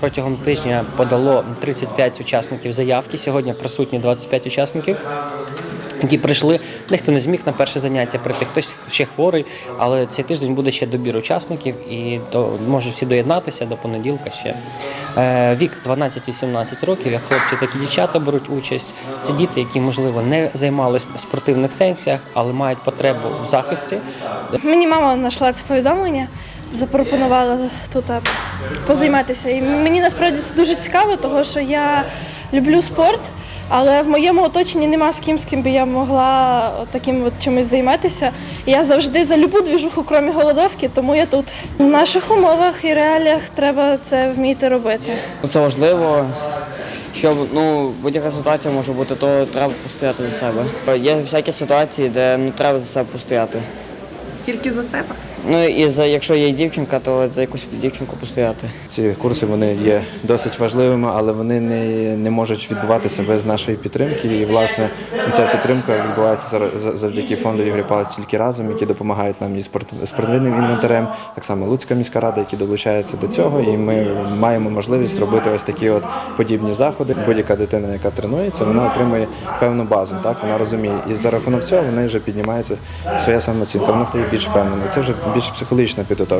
Протягом тижня подало 35 учасників заявки. Сьогодні присутні 25 учасників. Які прийшли, дехто не зміг на перше заняття прийти, хтось ще хворий, але цей тиждень буде ще добір учасників і до, можуть всі доєднатися до понеділка ще. Е, вік 12-17 років, як хлопці, так і дівчата беруть участь. Це діти, які, можливо, не займалися в спортивних сенсіях, але мають потребу в захисті. Мені мама знайшла це повідомлення, запропонувала тут позайматися. І мені насправді це дуже цікаво, тому що я люблю спорт, але в моєму оточенні нема з ким, з ким би я могла таким от чимось займатися. І я завжди за любу двіжуху, крім голодовки, тому я тут. В наших умовах і реаліях треба це вміти робити. Ну, Це важливо, щоб ну, будь-яка ситуація може бути, то треба постояти за себе. Є всякі ситуації, де ну, треба за себе постояти. Тільки за себе. Ну і за якщо є дівчинка, то за якусь дівчинку постояти. Ці курси вони є досить важливими, але вони не, не можуть відбуватися без нашої підтримки. І власне ця підтримка відбувається завдяки фонду Ігоря Палець тільки разом, які допомагають нам спорт- спортивним інвентарем, так само Луцька міська рада, які долучаються до цього. І ми маємо можливість робити ось такі от подібні заходи. Будь-яка дитина, яка тренується, вона отримує певну базу. Так вона розуміє, і за рахунок цього в неї вже піднімається своя самооцінка. Вона стає більш впевненою. Це вже більш психологічна підготовка.